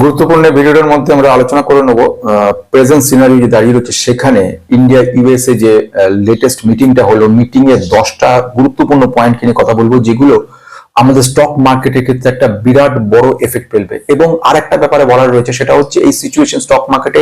গুরুত্বপূর্ণ ভিডিওটার মধ্যে আমরা আলোচনা করে নেব প্রেজেন্ট সিনারি যে দাঁড়িয়ে রয়েছে সেখানে ইন্ডিয়া ইউএসএ যে লেটেস্ট মিটিংটা হলো মিটিং এর দশটা গুরুত্বপূর্ণ পয়েন্ট নিয়ে কথা বলব, যেগুলো আমাদের স্টক মার্কেটের ক্ষেত্রে একটা বিরাট বড় এফেক্ট ফেলবে। এবং আর একটা ব্যাপারে বলার রয়েছে, সেটা হচ্ছে এই সিচুয়েশন স্টক মার্কেটে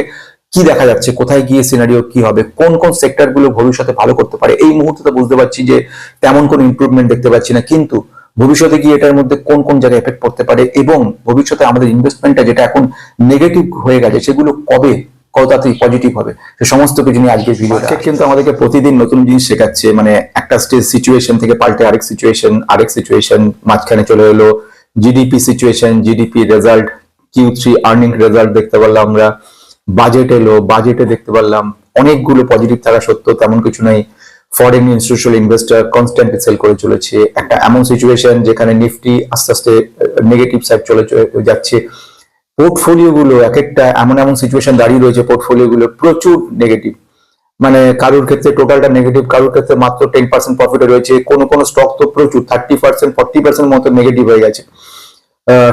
কি দেখা যাচ্ছে, কোথায় গিয়ে সিনারিও কি হবে, কোন কোন সেক্টরগুলো ভবিষ্যতে ভালো করতে পারে, এই মুহূর্তে তো বুঝতে পারছি যে তেমন কোনো ইম্প্রুভমেন্ট দেখতে পাচ্ছি না, কিন্তু ভবিষ্যতে গিয়ে এটার মধ্যে কোন কোন জায়গায় এফেক্ট পড়তে পারে এবং ভবিষ্যতে আমাদের ইনভেস্টমেন্টটা যেটা এখন নেগেটিভ হয়ে গেছে সেগুলো কবে কত তাড়াতাড়ি পজিটিভ হবে সে সমস্ত কিছু নিয়ে আজকে ভিডিও কিন্তু আমাদেরকে প্রতিদিন নতুন জিনিস শেখাচ্ছে মানে একটা স্টেজ সিচুয়েশন থেকে পাল্টে আরেক সিচুয়েশন আরেক সিচুয়েশন মাঝখানে চলে এলো GDP situation GDP result Q three earning result দেখতে পারলাম আমরা বাজেট এলো বাজেটে দেখতে পারলাম অনেকগুলো পজিটিভ থাকা সত্ত্বেও তেমন কিছু নাই। Foreign institutional investor constant sell করে চলেছে। একটা এমন সিচুয়েশন যেখানে নিফটি আস্তে আস্তে নেগেটিভ সাইড চলে যাচ্ছে। পোর্টফোলিও গুলো এক একটা এমন এমন সিচুয়েশন দাঁড়িয়ে রয়েছে পোর্টফোলিও গুলো প্রচুর নেগেটিভ মানে কারোর ক্ষেত্রে টোটালটা নেগেটিভ কারোর ক্ষেত্রে মাত্র টেন পার্সেন্ট প্রফিটে রয়েছে। কোনো কোনো স্টক তো প্রচুর থার্টি পার্সেন্ট ফর্টি পার্সেন্ট মতো নেগেটিভ হয়ে গেছে।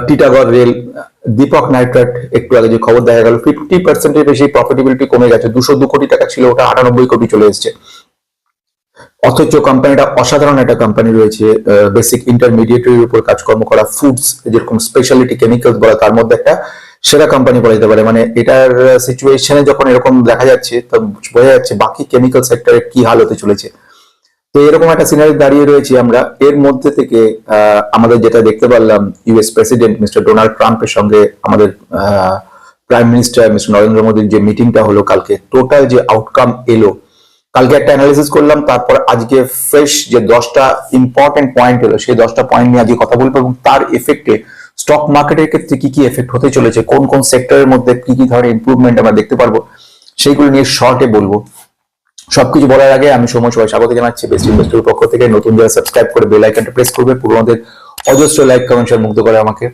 টিটাগড় রেল দীপক নাইট্রেট একটু আগে যে খবর দেখা গেল ফিফটি পার্সেন্টের বেশি প্রফিটেবিলিটি কমে গেছে। দুশো দু কোটি টাকা ছিল, ওটা আটানব্বই কোটি চলে এসেছে। অথচ কোম্পানিটা অসাধারণ একটা কোম্পানি রয়েছে বেসিক ইন্টারমিডিয়েটের উপর কাজকর্ম করা ফুডস যেরকম স্পেশালিটি কেমিক্যালস বলা, তার মধ্যে একটা সেরা কোম্পানি বলা যেতে পারে। মানে এটার সিচুয়েশনে যখন এরকম দেখা যাচ্ছে, তো বোঝা যাচ্ছে বাকি কেমিক্যাল সেক্টরে কি হাল হতে চলেছে। তো এরকম একটা সিনারি দাঁড়িয়ে রয়েছি আমরা। এর মধ্যে থেকে আমাদের যেটা দেখতে পারলাম ইউএস প্রেসিডেন্ট মিস্টার ডোনাল্ড ট্রাম্পের সঙ্গে আমাদের প্রাইম মিনিস্টার মিস্টার নরেন্দ্র মোদীর যে মিটিংটা হলো কালকে টোটাল যে আউটকাম এলো কালকে একটা অ্যানালিসিস করলাম, তারপর আজকে ফ্রেশ যে দশটা ইম্পর্টেন্ট পয়েন্ট এলো, সেই দশটা পয়েন্ট নিয়ে আজকে কথা বলব এবং তার এফেক্টে স্টক মার্কেটের ক্ষেত্রে কি কি এফেক্ট হতে চলেছে, কোন কোন সেক্টরের মধ্যে কি কি ধরনের ইমপ্রুভমেন্ট আমরা দেখতে পারব, সেইগুলো নিয়ে শর্টে বলব। সবকিছু বলার আগে আমি সময় সবাই স্বাগত জানাচ্ছি বেস্ট ইনভেস্টর পক্ষ থেকে। নতুন যারা সাবস্ক্রাইব করে বেল আইকনটা প্রেস করবে, পুরোনোদের অজস্র লাইক কমেন্ট মুগ্ধ করে আমাকে।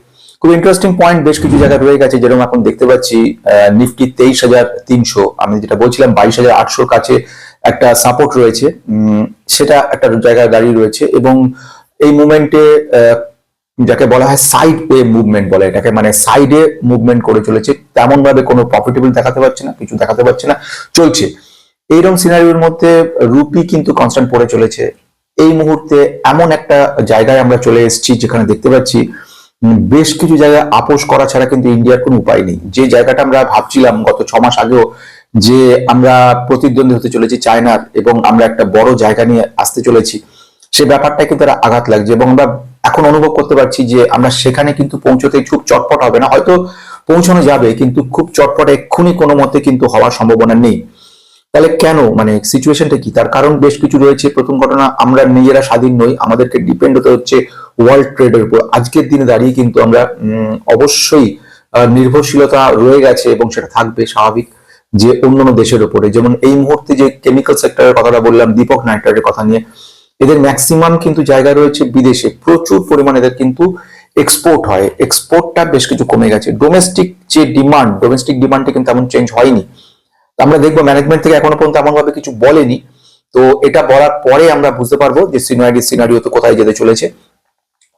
খুব ইন্টারেস্টিং পয়েন্ট বেশ কিছু জায়গায় রয়ে গেছে যেরকম এখন দেখতে পাচ্ছি নিফটি তেইশ হাজার তিনশো, আমি যেটা বলছিলাম বাইশ হাজার আটশোর কাছে একটা সাপোর্ট রয়েছে সেটা একটা জায়গায় দাঁড়িয়ে রয়েছে এবং এই মুভমেন্টে যাকে বলা হয় সাইড ওয়ে মুভমেন্ট বলে এটাকে মানে সাইডে মুভমেন্ট করে চলেছে তেমন ভাবে কোনো প্রফিটেবল দেখাতে পারছে না, কিছু দেখাতে পারছে না, চলছে। এইরকম সিনারিওর মধ্যে রুপি কিন্তু কনস্ট্যান্ট পড়ে চলেছে। এই মুহূর্তে এমন একটা জায়গায় আমরা চলে এসেছি যেখানে দেখতে পাচ্ছি বেশ কিছু জায়গায় আপোষ করা ছাড়া কিন্তু ইন্ডিয়ার কোনো উপায় নেই। যে জায়গাটা আমরা ভাবছিলাম গত ছ মাস আগেও যে আমরা প্রতিদ্বন্দ্বী হতে চলেছি চায়নার এবং আমরা একটা বড় জায়গা নিয়ে আসতে চলেছি, সে ব্যাপারটা কিন্তু তারা আঘাত লাগছে এবং আমরা এখন অনুভব করতে পারছি যে আমরা সেখানে কিন্তু পৌঁছতে খুব চটপট হবে না। হয়তো পৌঁছানো যাবে, কিন্তু খুব চটপট এক্ষুনি কোনো মতে কিন্তু হওয়ার সম্ভাবনা নেই। তাহলে কেন? মানে সিচুয়েশনটা কি? তার কারণ বেশ কিছু রয়েছে। প্রথম ঘটনা, আমরা নিজেরা স্বাধীন নই, আমাদেরকে ডিপেন্ড হতে হচ্ছে ওয়ার্ল্ড ট্রেডের উপর। আজকের দিনে দাঁড়িয়ে কিন্তু আমরা অবশ্যই নির্ভরশীলতা রয়ে গেছে এবং সেটা থাকবে স্বাভাবিক। যে অন্যান্য দেশের উপরে, যেমন এই মুহূর্তে যে কেমিক্যাল সেক্টরের কথাটা বললাম, দীপক নাইট্রেটের কথা নিয়ে, এদের ম্যাক্সিমাম কিন্তু জায়গা রয়েছে বিদেশে। প্রচুর পরিমাণে এদের কিন্তু এক্সপোর্ট হয়। এক্সপোর্টটা বেশ কিছু কমে গেছে। ডোমেস্টিক যে ডিমান্ড ডোমেস্টিক ডিমান্ডটা কিন্তু তেমন চেঞ্জ হয়নি। আমরা দেখব ম্যানেজমেন্ট থেকে এখনও পর্যন্ত এমন ভাবে কিছু বলেনি। তো এটা বলার পরে আমরা বুঝতে পারব যে সিনারি সিনারিও তো কোথায় যেতে চলেছে।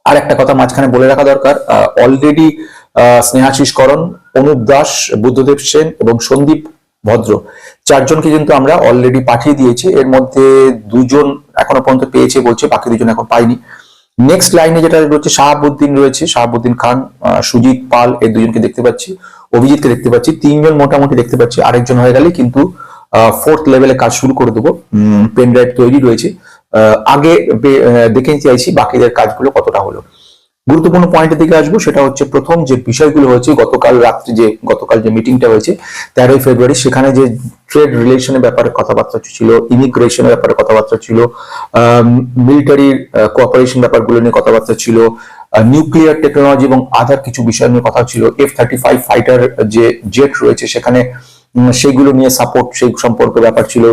আর একটা কথা মাঝখানে বলে রাখা দরকার অলরেডি স্নেহাশিস করণ অনুপ দাস, বুদ্ধদেব সেন এবং সন্দীপ ভদ্র। চারজনকে কিন্তু আমরা অলরেডি পাঠিয়ে দিয়েছি। এর মধ্যে দুজন এখনও পর্যন্ত পেয়েছে বলছে, বাকি দুজন এখন পাইনি। নেক্সট লাইনে যেটা রয়েছে, শাহাবুদ্দিন রয়েছে। শাহাবুদ্দিন খান সুজিত পাল এই দুজনকে দেখতে পাচ্ছি। অভিজিৎকে দেখতে পাচ্ছি। তিনজন মোটামুটি দেখতে পাচ্ছি। আরেকজন হয়ে গেলে কিন্তু ফোর্থ লেভেলে কাজ শুরু করে দেবো। পেন ড্রাইভ তৈরি রয়েছে। আগে দেখে চাইছি বাকিদের কাজগুলো কতটা হলো। গুরুত্বপূর্ণ পয়েন্টের দিকে আসব সেটা হচ্ছে প্রথম যে বিষয়গুলো হয়েছে গতকাল রাত্রে যে গতকাল যে মিটিংটা হয়েছে তেরোই ফেব্রুয়ারি সেখানে যে ট্রেড রিলেশনের ব্যাপারে কথাবার্তা ছিল ইমিগ্রেশনের ব্যাপারে কথাবার্তা ছিল মিলিটারির কোঅপারেশন ব্যাপারগুলো নিয়ে কথাবার্তা ছিল নিউক্লিয়ার টেকনোলজি এবং আদার কিছু বিষয় নিয়ে কথা ছিল এফ থার্টি ফাইভ ফাইটার যে জেট রয়েছে সেখানে উম, সেইগুলো নিয়ে সাপোর্ট সেই সম্পর্কে ব্যাপার ছিল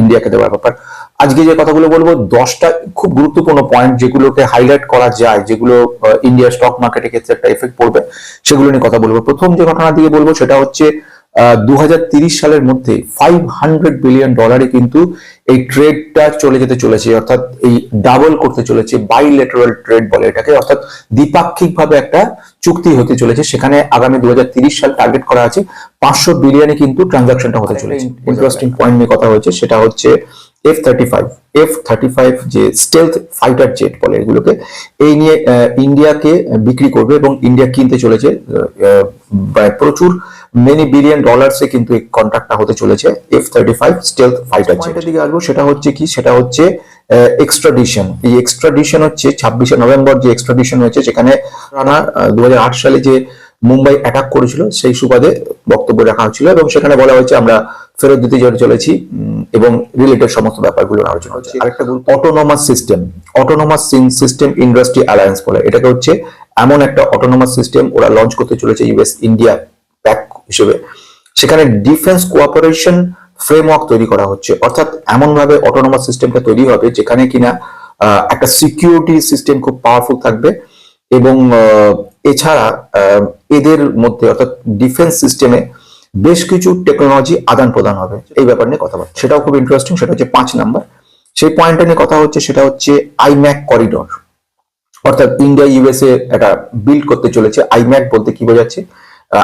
ইন্ডিয়াকে দেওয়ার ব্যাপার। আজকে যে কথাগুলো বলব দশটা খুব গুরুত্বপূর্ণ পয়েন্ট যেগুলোকে হাইলাইট করা যায় যেগুলো ইন্ডিয়ার স্টক মার্কেটের ক্ষেত্রে একটা এফেক্ট পড়বে সেগুলো নিয়ে কথা বলব। প্রথম যে ঘটনা দিয়ে বলব সেটা হচ্ছে দু সালের মধ্যে ফাইভ হান্ড্রেড বিলিয়ন ডলারে কিন্তু এই ট্রেডটা চলে যেতে চলেছে অর্থাৎ এই ডাবল করতে চলেছে বাইলেটারাল ট্রেড বলে এটাকে অর্থাৎ দ্বিপাক্ষিক ভাবে একটা চুক্তি হতে চলেছে। সেখানে আগামী দু সাল টার্গেট করা আছে পাঁচশো বিলিয়নে কিন্তু ট্রানজাকশনটা হতে চলেছে। ইন্টারেস্টিং পয়েন্ট নিয়ে কথা হয়েছে সেটা হচ্ছে F thirty five F thirty five যে স্টেলথ ফাইটার জেট বলে এগুলোকে এই নিয়ে ইন্ডিয়াকে বিক্রি করবে এবং ইন্ডিয়া কিনতে চলেছে প্রচুর মেনি বিলিয়ন ডলার্সে কিন্তু এই কন্ট্রাক্টটা হতে চলেছে F thirty five stealth fighter জেটের দিকে আসব সেটা হচ্ছে কি সেটা হচ্ছে এক্সট্রাডিশন এই এক্সট্রাডিশন হচ্ছে ছাব্বিশে নভেম্বর যে এক্সট্রাডিশন হয়েছে সেখানে রানা দু সালে যে মুম্বাই অ্যাটাক করেছিল সেই সুবাদে বক্তব্য রাখা হয়েছিল এবং সেখানে বলা হয়েছে আমরা ফেরত দিতে চলেছি এবং রিলেটেড সমস্ত ব্যাপারগুলো আলোচনা হচ্ছে। আরেকটা autonomous system autonomous system industry alliance বলে। এটাকে হচ্ছে এমন একটা অটোনোমাস সিস্টেম ওরা লঞ্চ করতে চলেছে ইউএস ইন্ডিয়া প্যাক হিসেবে। সেখানে ডিফেন্স কোঅপারেশন ফ্রেমওয়ার্ক তৈরি করা হচ্ছে। অর্থাৎ এমন ভাবে অটোনোমাস সিস্টেমটা তৈরি হবে যেখানে কিনা একটা সিকিউরিটি সিস্টেম খুব পাওয়ারফুল থাকবে। এবং এছাড়া এদের মধ্যে অর্থাৎ ডিফেন্স সিস্টেমে বেশ কিছু টেকনোলজি আদান প্রদান হবে। এই ব্যাপার নিয়ে কথা বলছে। সেটাও খুব ইন্টারেস্টিং সেটা হচ্ছে পাঁচ নাম্বার। সেই পয়েন্টটা নিয়ে কথা হচ্ছে, সেটা হচ্ছে আইম্যাক করিডোর অর্থাৎ ইন্ডিয়া ইউএসএ একটা বিল্ড করতে চলেছে আইম্যাক বলতে কি বোঝাচ্ছে?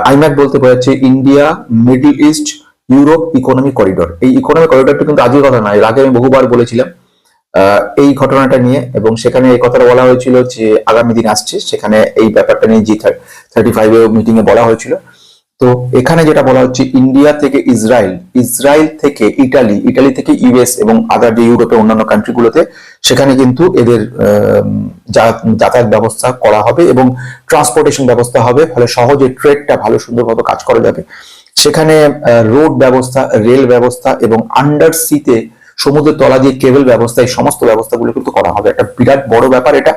আইম্যাক বলতে বোঝাচ্ছে India Middle East Europe economy corridor এই ইকোনমি করিডোরটা কিন্তু আজকের কথা নয়, এর আগে আমি বহুবার বলেছিলাম। এই ঘটনাটা নিয়ে এবং সেখানে এই কথাটা বলা হয়েছিল যে আগামী দিন আসছে, সেখানে এই ব্যাপারটা নিয়ে জি থার্টি ফাইভ মিটিং এ বলা হয়েছিল। তো এখানে যেটা বলা হচ্ছে ইন্ডিয়া থেকে ইসরায়েল ইসরায়েল থেকে ইটালি ইটালি থেকে ইউএস এবং আদার যে ইউরোপের অন্যান্য কান্ট্রিগুলোতে সেখানে কিন্তু এদের যাতায়াত ব্যবস্থা করা হবে এবং ট্রান্সপোর্টেশন ব্যবস্থা হবে, ফলে সহজে ট্রেডটা ভালো সুন্দরভাবে কাজ করা যাবে। সেখানে রোড ব্যবস্থা রেল ব্যবস্থা এবং আন্ডার সিতে সমুদ্রের তলা দিয়ে কেবল ব্যবস্থা এই সমস্ত ব্যবস্থাগুলো কিন্তু করা হবে। একটা বিরাট বড় ব্যাপার এটা।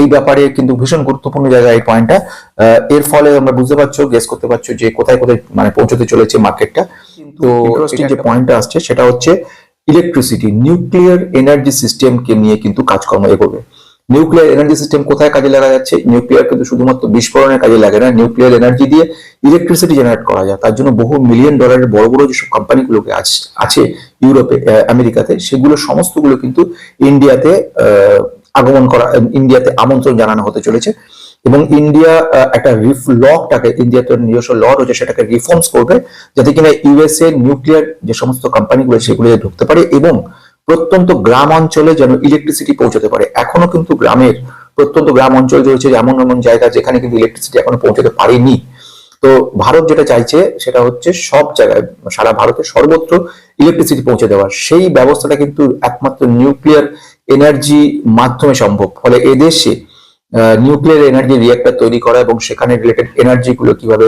এই ব্যাপারে কিন্তু ভীষণ গুরুত্বপূর্ণ জায়গা এই পয়েন্টটা এর ফলে আমরা বুঝতে পারছ গেস করতে পারছ যে কোথায় কোথায় মানে পৌঁছতে চলেছে মার্কেটটা তো ইন্টারেস্টিং যে পয়েন্টটা আসছে সেটা হচ্ছে ইলেকট্রিসিটি নিউক্লিয়ার এনার্জি সিস্টেমকে নিয়ে কিন্তু কাজকর্ম এগোবে। নিউক্লিয়ার এনার্জি সিস্টেম কোথায় কাজে লাগা যাচ্ছে? নিউক্লিয়ার কিন্তু শুধুমাত্র বিস্ফোরণের কাজে লাগে না। নিউক্লিয়ার এনার্জি দিয়ে ইলেকট্রিসিটি জেনারেট করা যায়। তার জন্য বহু মিলিয়ন ডলারের বড় বড় যেসব কোম্পানিগুলোকে আছে ইউরোপে আমেরিকাতে, সেগুলো সমস্তগুলো কিন্তু ইন্ডিয়াতে আগমন করা ইন্ডিয়াতে আমন্ত্রণ জানানো হতে চলেছে। এবং ইন্ডিয়া একটা লটাকে ইন্ডিয়াতে নিজস্ব ল রয়েছে, সেটাকে রিফর্মস করবে, যাতে কিনা ইউএসএ নিউক্লিয়ার যে সমস্ত কোম্পানিগুলো সেগুলো ঢুকতে পারে এবং প্রত্যন্ত গ্রাম অঞ্চলে যেন ইলেকট্রিসিটি পৌঁছতে পারে। এখনও কিন্তু গ্রামের প্রত্যন্ত গ্রাম অঞ্চল রয়েছে এমন এমন জায়গা যেখানে কিন্তু ইলেকট্রিসিটি এখনও পৌঁছতে পারেনি। তো ভারত যেটা চাইছে সেটা হচ্ছে সব জায়গায়, সারা ভারতে সর্বত্র ইলেকট্রিসিটি পৌঁছে দেওয়ার। সেই ব্যবস্থাটা কিন্তু একমাত্র নিউক্লিয়ার এনার্জি মাধ্যমে সম্ভব। ফলে এদেশে নিউক্লিয়ার এনার্জি রিয়েক্টর তৈরি করা এবং সেখানে রিলেটেড এনার্জি গুলো কীভাবে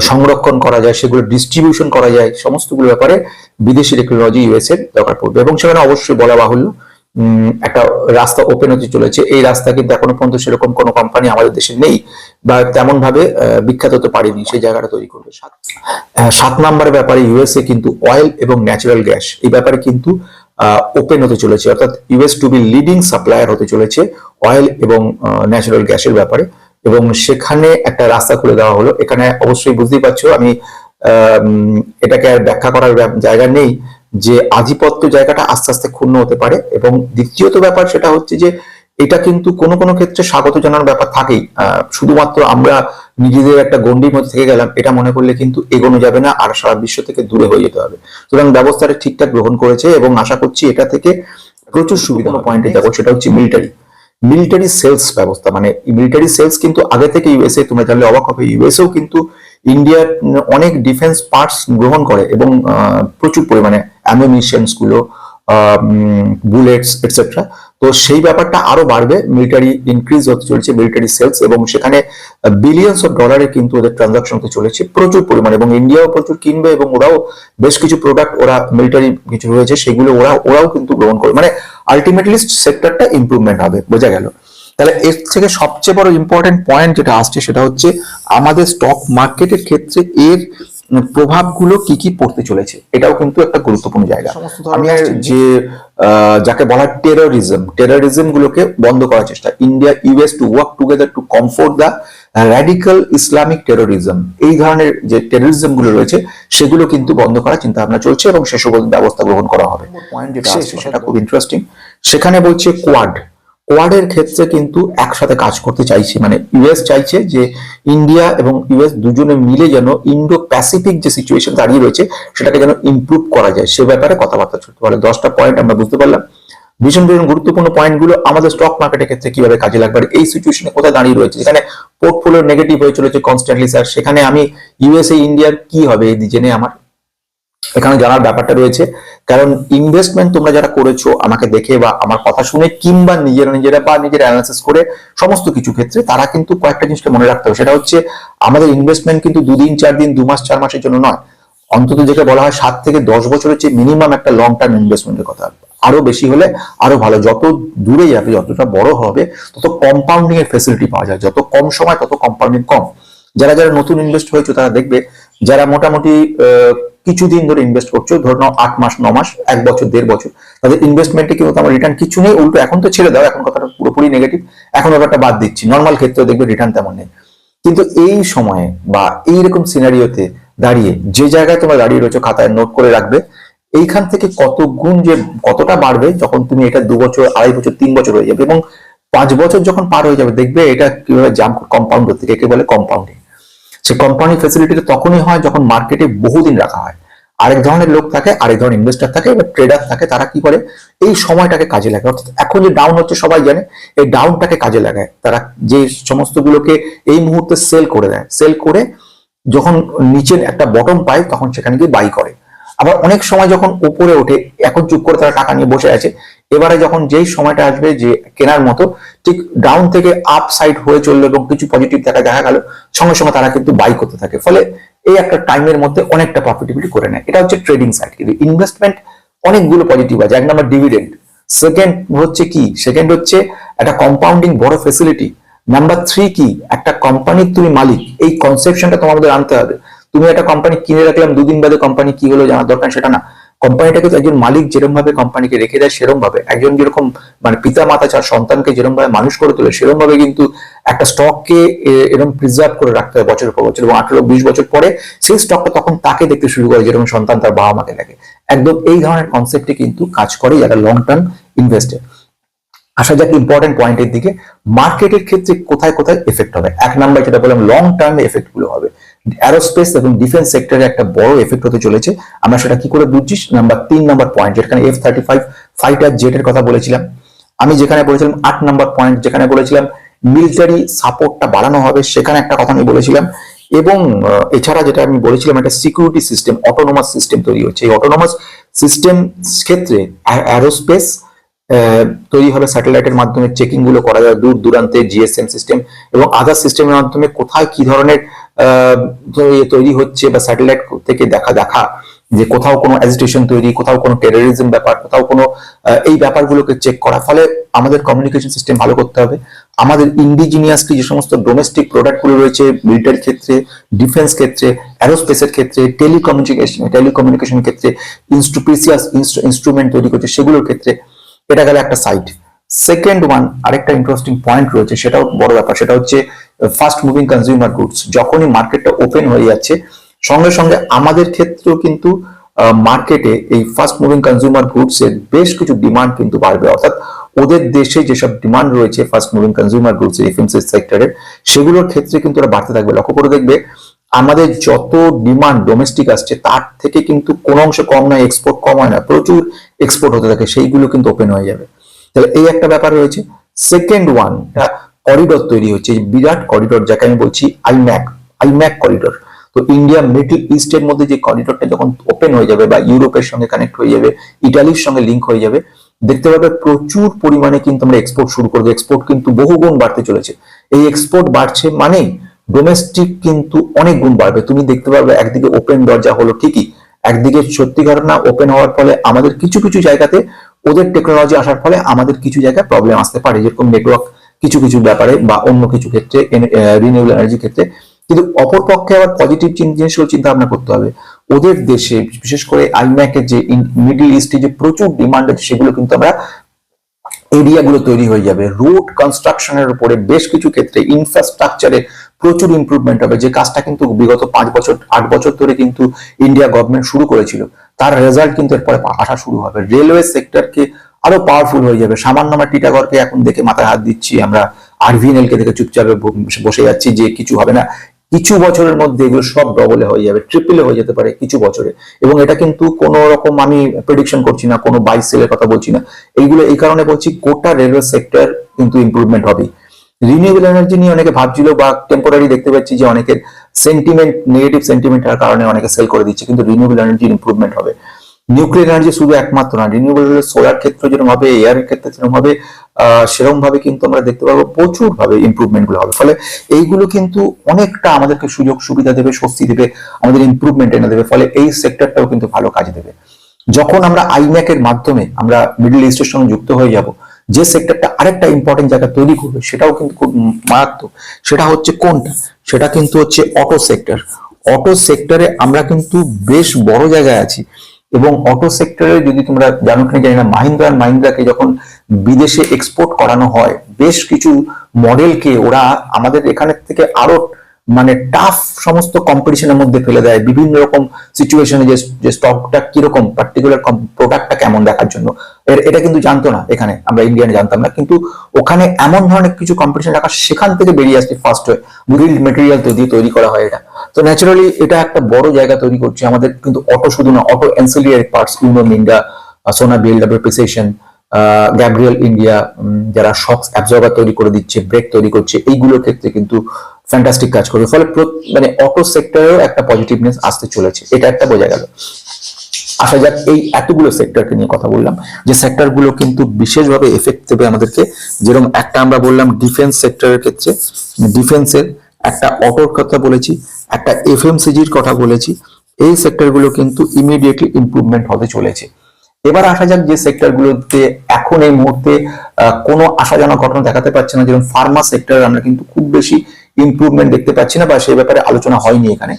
সংরক্ষণ করা যায়, সেগুলো ডিস্ট্রিবিউশন করা যায়, সমস্তগুলো ব্যাপারে বিদেশি টেকনোলজি ইউএস এর দরকার পড়বে। এবং সেখানে অবশ্যই বলা বাহুল্য একটা রাস্তা ওপেন হতে চলেছে। এই রাস্তা কিন্তু এখনও পর্যন্ত সেরকম কোনো কোম্পানি আমাদের দেশে নেই বা তেমন ভাবে বিখ্যাত হতে পারেনি সেই জায়গাটা তৈরি করবে। সাত- নম্বরের ব্যাপারে ইউএসএ কিন্তু অয়েল এবং ন্যাচারাল গ্যাস এই ব্যাপারে কিন্তু ওপেন হতে চলেছে। অর্থাৎ US to be leading supplier হতে চলেছে অয়েল এবং ন্যাচারাল গ্যাসের ব্যাপারে। এবং সেখানে একটা রাস্তা খুলে দেওয়া হলো। এখানে অবশ্যই বুঝতেই পারছ আমি এটাকে আর ব্যাখ্যা করার জায়গা নেই যে আধিপত্য জায়গাটা আস্তে আস্তে ক্ষুণ্ণ হতে পারে। এবং দ্বিতীয়ত ব্যাপার সেটা হচ্ছে যে এটা কিন্তু কোনো কোনো ক্ষেত্রে স্বাগত জানানোর ব্যাপার থাকেই। আহ, শুধুমাত্র আমরা নিজেদের একটা গণ্ডির মধ্যে থেকে গেলাম এটা মনে করলে কিন্তু এগোনো যাবে না আর সারা বিশ্ব থেকে দূরে হয়ে যেতে হবে। সুতরাং ব্যবস্থাটা ঠিকঠাক গ্রহণ করেছে এবং আশা করছি এটা থেকে প্রচুর সুবিধা পয়েন্টে যাব সেটা হচ্ছে মিলিটারি মিলিটারি সেলস ব্যবস্থা মানে মিলিটারি সেলস কিন্তু আগে থেকে ইউএসএ তোমরা জানলে অবাক হবে ইউএসএও কিন্তু ইন্ডিয়ার অনেক ডিফেন্স পার্টস গ্রহণ করে এবং প্রচুর পরিমাণে অ্যামিনিশনসগুলো বুলেটস এটসেট্রা তো সেই ব্যাপারটা আরও বাড়বে মিলিটারি ইনক্রিজ হতে চলেছে মিলিটারি সেলস এবং সেখানে বিলিয়ন্স অফ ডলারে কিন্তু ওদের ট্রানজাকশন হতে চলেছে, প্রচুর পরিমাণে, এবং ইন্ডিয়াও প্রচুর কিনবে, এবং ওরাও বেশ কিছু প্রোডাক্ট ওরা মিলিটারি কিছু রয়েছে, সেগুলো ওরা, ওরাও কিন্তু গ্রহণ করবে মানে আলটিমেটলি সেক্টরটা ইম্প্রুভমেন্ট হবে বোঝা গেল। তাহলে এর থেকে সবচেয়ে বড় ইম্পর্টেন্ট পয়েন্ট যেটা আসছে সেটা হচ্ছে আমাদের স্টক মার্কেটের ক্ষেত্রে এর প্রভাবগুলো কি কি পড়তে চলেছে এটাও কিন্তু একটা গুরুত্বপূর্ণ জায়গা। আমি যে যাকে বলা হয় টেরোরিজম টেরোরিজম গুলোকে বন্ধ করার চেষ্টা। India US to work together to comfort the radical Islamic terrorism এই ধরনের যে টেরোরিজমগুলো রয়েছে সেগুলো কিন্তু বন্ধ করার চিন্তা ভাবনা চলছে এবং সেসব ব্যবস্থা গ্রহণ করা হবে। পয়েন্ট যেটা সেটা খুব ইন্টারেস্টিং সেখানে বলছে কোয়াড কোয়াডের ক্ষেত্রে কিন্তু একসাথে কাজ করতে চাইছে। মানে ইউএস চাইছে যে ইন্ডিয়া এবং ইউএস দুজনে মিলে যেন ইন্ডো প্যাসিফিক যে সিচুয়েশন দাঁড়িয়ে রয়েছে, সেটাকে যেন ইমপ্রুভ করা যায়। সে ব্যাপারে কথাবার্তা চলতে পারে দশটা পয়েন্ট আমরা বুঝতে পারলাম। ভীষণ ভীষণ গুরুত্বপূর্ণ পয়েন্টগুলো আমাদের স্টক মার্কেটের ক্ষেত্রে কীভাবে কাজে লাগবে এই সিচুয়েশনে কোথায় দাঁড়িয়ে রয়েছে? যেখানে পোর্টফোলিও নেগেটিভ হয়ে চলেছে কনস্ট্যান্টলি স্যার সেখানে আমি ইউএসএ ইন্ডিয়ার কি হবে? এই জেনে আমার এখানে জানার ব্যাপারটা রয়েছে, কারণ ইনভেস্টমেন্ট তোমরা যারা করেছ, আমাকে দেখে বা আমার কথা শুনে, কিংবা নিজেরা নিজেরা বা নিজের অ্যানালিসিস করে সমস্ত কিছু ক্ষেত্রে, তারা কিন্তু কয়েকটা জিনিসকে মনে রাখতে হবে। সেটা হচ্ছে, আমাদের ইনভেস্টমেন্ট কিন্তু দুদিন, চার দিন, দু মাস, চার মাসের জন্য নয়। অন্তত যেটা বলা হয়, সাত থেকে দশ বছরের চেয়ে মিনিমাম একটা লং টার্ম ইনভেস্টমেন্টের কথা। আরও বেশি হলে আরও ভালো। যত দূরে যাবে, যতটা বড় হবে, তত কম্পাউন্ডিং এর ফেসিলিটি পাওয়া যায়। যত কম সময়, তত কম্পাউন্ডিং কম। যারা যারা নতুন ইনভেস্ট হয়েছে, তারা দেখবে যারা মোটামুটি কিছুদিন ধরে ইনভেস্ট করছ, ধর নাও আট মাস, ন মাস, এক বছর, দেড় বছর, তাদের ইনভেস্টমেন্টে কিন্তু আমার রিটার্ন কিছু নেই, উল্টো এখন তো ছেড়ে দাও, এখন কথাটা পুরোপুরি নেগেটিভ এখন ব্যাপারটা বাদ দিচ্ছি নর্মাল ক্ষেত্রে দেখবে রিটার্ন তেমন নেই। কিন্তু এই সময়ে বা এই এইরকম সিনারিওতে দাঁড়িয়ে যে জায়গায় তোমরা দাঁড়িয়ে রয়েছো খাতায় নোট করে রাখবে, এইখান থেকে কত গুণ যে কতটা বাড়বে যখন তুমি এটা দু বছর, আড়াই বছর, তিন বছর হয়ে যাবে এবং পাঁচ বছর যখন পার হয়ে যাবে, দেখবে এটা কীভাবে জাম্প কম্পাউন্ড হতে একে বলে কম্পাউন্ডিং সে কম্পাউন্ডিং ফেসিলিটিটা তখনই হয় যখন মার্কেটে বহুদিন রাখা হয়। আরেক ধরনের লোক থাকে, আরেক ধরনের ইনভেস্টর থাকে, এবার ট্রেডার থাকে, তারা কি করে? এই সময়টাকে কাজে লাগায়। অর্থাৎ এখন যে ডাউন হচ্ছে, সবাই জানে, এই ডাউনটাকে কাজে লাগায়। তারা যে সমস্ত গুলোকে এই মুহূর্তে সেল করে দেয়। সেল করে যখন নিচের একটা বটম পায়, তখন সেখানে গিয়ে বাই করে। আবার অনেক সময় যখন উপরে ওঠে, এখন চুপ করে তারা টাকা নিয়ে বসে আছে এবারে যখন যেই সময়টা আসবে যে কেনার মতো, ঠিক ডাউন থেকে আপ সাইড হয়ে চলল এবং কিছু পজিটিভ দেখা দেখা গেল, সঙ্গে সঙ্গে তারা কিন্তু বাই করতে থাকে। ফলে এই একটা টাইমের মধ্যে অনেকটা প্রফিটেবিলিটি করে নেয়। এটা হচ্ছে ট্রেডিং সাইড কিন্তু ইনভেস্টমেন্ট অনেকগুলো পজিটিভ আছে। এক নম্বর ডিভিডেন্ড সেকেন্ড হচ্ছে কি? সেকেন্ড হচ্ছে একটা কম্পাউন্ডিং বড় ফেসিলিটি নাম্বার থ্রি কি? একটা কোম্পানির তুমি মালিক। এই কনসেপশনটা তোমাদের আনতে হবে। তুমি একটা কোম্পানি কিনে রাখলাম, দুদিন বাদে কোম্পানি কি হলো জানার দরকার সেটা না। কোম্পানিটাকে একজন মালিক যেরকম ভাবে কোম্পানিকে রেখে দেয় সেরকম ভাবে একজন যেরকম মানে পিতা মাতা চার সন্তানকে যেরকম ভাবে মানুষ করে তোলে সেরকম ভাবে কিন্তু একটা স্টককে এরকম প্রিজার্ভ করে রাখতে হয় বছরের পর বছর এবং আঠারো, বিশ বছর পরে সেই স্টকটা তখন তাকে দেখতে শুরু করে যেরকম সন্তান তার বাবা মাকে দেখে। একদম এই ধরনের কনসেপ্টে কিন্তু কাজ করে যারা লং টার্ম ইনভেস্টের আসা যাক ইম্পর্টেন্ট পয়েন্টের দিকে। মার্কেটের ক্ষেত্রে কোথায় কোথায় এফেক্ট হবে? এক নাম্বার যেটা বললাম লং টার্মে এফেক্টগুলো হবে। অ্যারোস্পেস এবং ডিফেন্স সেক্টরে একটা বড় এফেক্ট হতে চলেছে। আমরা সেটা কি করে বুঝছি? নাম্বার তিন নাম্বার পয়েন্ট যেখানে এফ থার্টি ফাইভ ফাইটার জেটের কথা বলেছিলাম। আমি যেখানে বলেছিলাম আট নাম্বার পয়েন্ট যেখানে বলেছিলাম মিলিটারি সাপোর্টটা বাড়ানো হবে, সেখানে একটা কথা আমি বলেছিলাম। এবং এছাড়া যেটা আমি বলেছিলাম, একটা সিকিউরিটি সিস্টেম অটোনোমাস সিস্টেম তৈরি হচ্ছে। এই অটোনোমাস সিস্টেম ক্ষেত্রে অ্যারোস্পেস তৈরি হবে স্যাটেলাইটের মাধ্যমে চেকিংগুলো করা যাবে দূর দূরান্তে জিএসএম সিস্টেম এবং আদার সিস্টেমের মাধ্যমে কোথায় কি ধরনের তৈরি হচ্ছে বা স্যাটেলাইট থেকে দেখা দেখা যে কোথাও কোনো অ্যাজিটেশন তৈরি, কোথাও কোনো টেরোরিজম ব্যাপার, কোথাও কোনো এই ব্যাপারগুলোকে চেক করা। ফলে আমাদের কমিউনিকেশন সিস্টেম ভালো করতে হবে। আমাদের ইন্ডিজিনিয়াসলি যে সমস্ত ডোমেস্টিক প্রোডাক্টগুলো রয়েছে মিলিটারি ক্ষেত্রে ডিফেন্স ক্ষেত্রে অ্যারোস্পেসের ক্ষেত্রে টেলিকমিউনিকেশন টেলিকমিউনিকেশন ক্ষেত্রে ইনস্ট্রুপিসিয়াস ইনস্ট্রুমেন্ট তৈরি করছে, সেগুলোর ক্ষেত্রে এটা গেল একটা সাইড সেকেন্ড ওয়ান আরেকটা ইন্টারেস্টিং পয়েন্ট রয়েছে, সেটাও বড় ব্যাপার, সেটা হচ্ছে ফাস্ট মুভিং কনজিউমার গুডস যখনই মার্কেটটা ওপেন হয়ে যাচ্ছে, সঙ্গে সঙ্গে আমাদের ক্ষেত্রেও কিন্তু মার্কেটে এই ফাস্ট মুভিং কনজিউমার গুডস এর বেশ কিছু ডিমান্ড কিন্তু বাড়বে। অর্থাৎ ওদের দেশে যেসব ডিমান্ড রয়েছে fast moving consumer goods FMC সেক্টরের সেগুলোর ক্ষেত্রে কিন্তু ওরা বাড়তে থাকবে। লক্ষ্য করে দেখবে, আমাদের যত ডিমান্ড ডোমেস্টিক আসছে, তার থেকে কিন্তু কোনো অংশ কম নয় এক্সপোর্ট কম হয় না, প্রচুর এক্সপোর্ট হতে থাকে, সেইগুলো কিন্তু ওপেন হয়ে যাবে। তাহলে এই একটা ব্যাপার রয়েছে। সেকেন্ড ওয়ান করিডোর তৈরি হচ্ছে বিরাট করিডর যাকে আমি বলছি আইম্যাক আইম্যাক করিডর তো ইন্ডিয়া মিডল ইস্টের মধ্যে যে করিডরটা যখন ওপেন হয়ে যাবে বা ইউরোপের সঙ্গে কানেক্ট হয়ে যাবে ইটালির সঙ্গে লিঙ্ক হয়ে যাবে, দেখতে পাবে প্রচুর পরিমাণে কিন্তু আমরা এক্সপোর্ট শুরু করব। এক্সপোর্ট কিন্তু বহুগুণ বাড়তে চলেছে। এই এক্সপোর্ট বাড়ছে মানেই ডোমেস্টিক কিন্তু অনেক গুণ বাড়বে। তুমি দেখতে পাবে একদিকে ওপেন দরজা হলো ঠিকই, একদিকে সত্যি ঘটনা ওপেন হওয়ার ফলে আমাদের কিছু কিছু জায়গাতে ওদের টেকনোলজি আসার ফলে আমাদের কিছু জায়গায় প্রবলেম আসতে পারে। যেরকম নেটওয়ার্ক কিছু কিছু ব্যাপারে বা অন্য কিছু ক্ষেত্রে রিনিউয়েবল এনার্জি ক্ষেত্রে। কিন্তু অপরপক্ষে আবার পজিটিভ জিনিসগুলো চিন্তা ভাবনা করতে হবে। ওদের দেশে, বিশেষ করে আইম্যাকের যে মিডিল ইস্টে যে প্রচুর ডিমান্ড আছে, সেগুলো কিন্তু আমরা এরিয়াগুলো তৈরি হয়ে যাবে। রোড কনস্ট্রাকশনের উপরে বেশ কিছু ক্ষেত্রে ইনফ্রাস্ট্রাকচারে প্রচুর ইমপ্রুভমেন্ট হবে। যে কাজটা কিন্তু বিগত পাঁচ বছর, আট বছর ধরে কিন্তু ইন্ডিয়া গভর্নমেন্ট শুরু করেছিল। তার রেজাল্ট কিন্তু এরপরে আসা শুরু হবে। রেলওয়ে সেক্টরকে আরও পাওয়ারফুল হয়ে যাবে। সামান্য আমরা টিটাগড়কে এখন দেখে মাথায় হাত দিচ্ছি, আমরা আরভিএনএল কে দেখে চুপচাপে বসে যাচ্ছি যে কিছু হবে না। কিছু বছরের মধ্যে এগুলো সব ডবলে হয়ে যাবে ট্রিপলে হয়ে যেতে পারে কিছু বছরে। এবং এটা কিন্তু কোনো রকম আমি প্রেডিকশন করছি না, কোনো বাই সেলের কথা বলছি না। এইগুলো এই কারণে বলছি গোটা রেলওয়ে সেক্টর কিন্তু ইম্প্রুভমেন্ট হবে রিনিউয়েবল এনার্জি নিয়ে অনেকে ভাবছিল বা টেম্পোরারি দেখতে পাচ্ছি যে অনেকের সেন্টিমেন্ট নেগেটিভ সেন্টিমেন্টের কারণে অনেকে সেল করে দিচ্ছে, কিন্তু রিনিউয়েবল এনার্জি ইমপ্রুভমেন্ট হবে। নিউক্লিয়ার এনার্জি শুধু একমাত্র না রিনিউয়েবল সোলার ক্ষেত্রে যেরকম হবে এয়ারের ক্ষেত্রে যেরকম হবে সেরকম ভাবে কিন্তু আমরা দেখতে পাবো প্রচুর ভাবে ইমপ্রুভমেন্টগুলো হবে। ফলে এইগুলো কিন্তু অনেকটা আমাদেরকে সুযোগ সুবিধা দেবে, স্বস্তি দেবে, আমাদের ইমপ্রুভমেন্ট এনে দেবে। ফলে এই সেক্টরটাও কিন্তু ভালো কাজ দেবে। যখন আমরা আইম্যাক এর মাধ্যমে আমরা মিডল ইস্টের সঙ্গে যুক্ত হয়ে যাব, যে সেক্টরটা আরেকটা ইম্পর্টেন্ট জায়গা তৈরি করবে, সেটাও কিন্তু খুব মারাত্মক। সেটা হচ্ছে কোনটা? সেটা কিন্তু হচ্ছে অটো সেক্টর অটো সেক্টরে আমরা কিন্তু বেশ বড় জায়গায় আছি। এবং অটো সেক্টরে যদি তোমরা জানো কিনা জানি না মাহিন্দ্রা অ্যান্ড মাহিন্দ্রাকে যখন বিদেশে এক্সপোর্ট করানো হয়, বেশ কিছু মডেলকে ওরা আমাদের এখানের থেকে আরও মানে টাফ সমস্ত কম্পিটিশনের মধ্যে ফেলে দেয়। বিভিন্ন রকম সিচুয়েশনে যে স্টকটা কীরকম পার্টিকুলার প্রোডাক্টটা কেমন দেখার জন্য। এটা কিন্তু জানতো না এখানে, আমরা ইন্ডিয়ানে জানতাম না। কিন্তু ওখানে এমন ধরনের কিছু কম্পিটিশন রাখা, সেখান থেকে বেরিয়ে আসছে ফার্স্ট হয়ে। গ্রিল মেটেরিয়াল তো দিয়ে তৈরি করা হয় এটা। তো ন্যাচারালি এটা একটা বড় জায়গা তৈরি করছে আমাদের, কিন্তু অটো শুধু না auto ancillary parts Uno Minda Sona BLW precision Gabriel India যারা শক্স অ্যাবজর্ভার তৈরি করে দিচ্ছে ব্রেক তৈরি করছে এইগুলোর ক্ষেত্রে কিন্তু ফ্যান্টাস্টিক কাজ করবে। ফলে মানে অটো সেক্টরেও একটা পজিটিভনেস আসতে চলেছে। এটা একটা বোঝা গেল। আসা যাক, এই এতগুলো সেক্টরকে নিয়ে কথা বললাম। যে সেক্টরগুলো কিন্তু বিশেষভাবে এফেক্ট দেবে আমাদেরকে। যেরকম একটা আমরা বললাম ডিফেন্স সেক্টরের ক্ষেত্রে ডিফেন্সের একটা অটোর কথা বলেছি, একটা এফএমসিজির কথা বলেছি। এই সেক্টরগুলো কিন্তু ইমিডিয়েটলি ইমপ্রুভমেন্ট হতে চলেছে। এবার আসা যাক যে সেক্টরগুলোতে এখন এই মুহূর্তে কোনো আশাজনক ঘটনা দেখাতে পারছে না। যেরকম ফার্মা সেক্টর আমরা কিন্তু খুব বেশি ইমপ্রুভমেন্ট দেখতে পাচ্ছি না বা সেই ব্যাপারে আলোচনা হয়নি এখানে।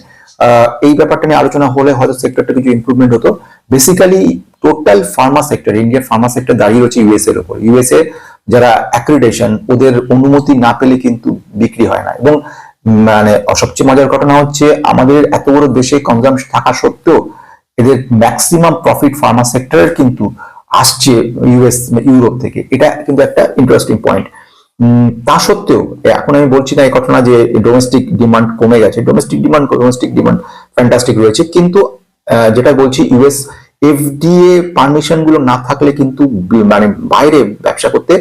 এই ব্যাপারটা নিয়ে আলোচনা হলে হয়তো সেক্টরটা কিছু ইমপ্রুভমেন্ট হতো। বেসিক্যালি টোটাল ফার্মা সেক্টর ইন্ডিয়ার ফার্মা সেক্টর দাঁড়িয়ে রয়েছে ইউএস এর উপর ইউএসএ যারা অ্যাক্রিডেশন ওদের অনুমতি না পেলে কিন্তু বিক্রি হয় না। এবং মানে সবচেয়ে মজার ঘটনা হচ্ছে, আমাদের এত বড় দেশে কনজাম থাকা সত্ত্বেও এদের ম্যাক্সিমাম প্রফিট ফার্মা সেক্টরের কিন্তু আসছে ইউএস ইউরোপ থেকে। এটা কিন্তু একটা ইন্টারেস্টিং পয়েন্ট তা সত্ত্বেও এখন আমি বলছি না এই ঘটনা যে ডোমেস্টিক ডিমান্ড কমে গেছে। Domestic demand domestic demand fantastic রয়েছে। কিন্তু যেটা বলছি ইউএস এফডিএ পারমিশনগুলো না থাকলে কিন্তু মানে বাইরে ব্যবসা করতে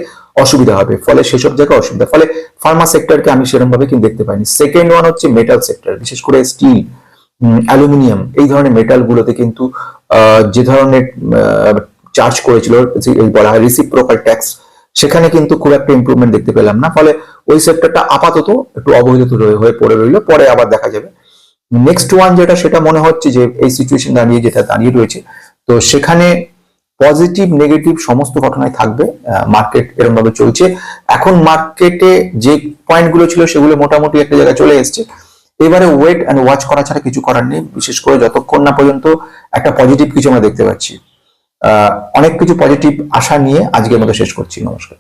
অসুবিধা হবে। ফলে সেসব জায়গায় অসুবিধা। ফলে ফার্মা সেক্টরকে আমি সেরকম ভাবে কিন্তু দেখতে পাইনি। সেকেন্ড ওয়ান হচ্ছে মেটাল সেক্টর বিশেষ করে স্টিল অ্যালুমিনিয়াম, এই ধরনের মেটাল গুলোতে কিন্তু যে ধরনের চার্জ করেছিল বলা হয় রিসিপ্রোকাল ট্যাক্স সেখানে কিন্তু খুব একটা ইমপ্রুভমেন্ট দেখতে পেলাম না। ফলে ওই সেক্টরটা আপাতত একটু অবহেলিত হয়ে পড়ে রইল, পরে আবার দেখা যাবে। নেক্সট ওয়ান যেটা, সেটা মনে হচ্ছে যে এই সিচুয়েশন দাঁড়িয়ে, যেটা দাঁড়িয়ে রয়েছে, তো সেখানে পজিটিভ নেগেটিভ সমস্ত ঘটনায় থাকবে মার্কেট এরকম ভাবে চলছে। এখন মার্কেটে যে পয়েন্টগুলো ছিল, সেগুলো মোটামুটি একটা জায়গায় চলে এসেছে। এবারে ওয়েট অ্যান্ড ওয়াচ করা ছাড়া কিছু করার নেই, বিশেষ করে যতক্ষণ না পর্যন্ত একটা পজিটিভ কিছু আমরা দেখতে পাচ্ছি। অনেক কিছু পজিটিভ আশা নিয়ে আজকের মতো শেষ করছি। নমস্কার।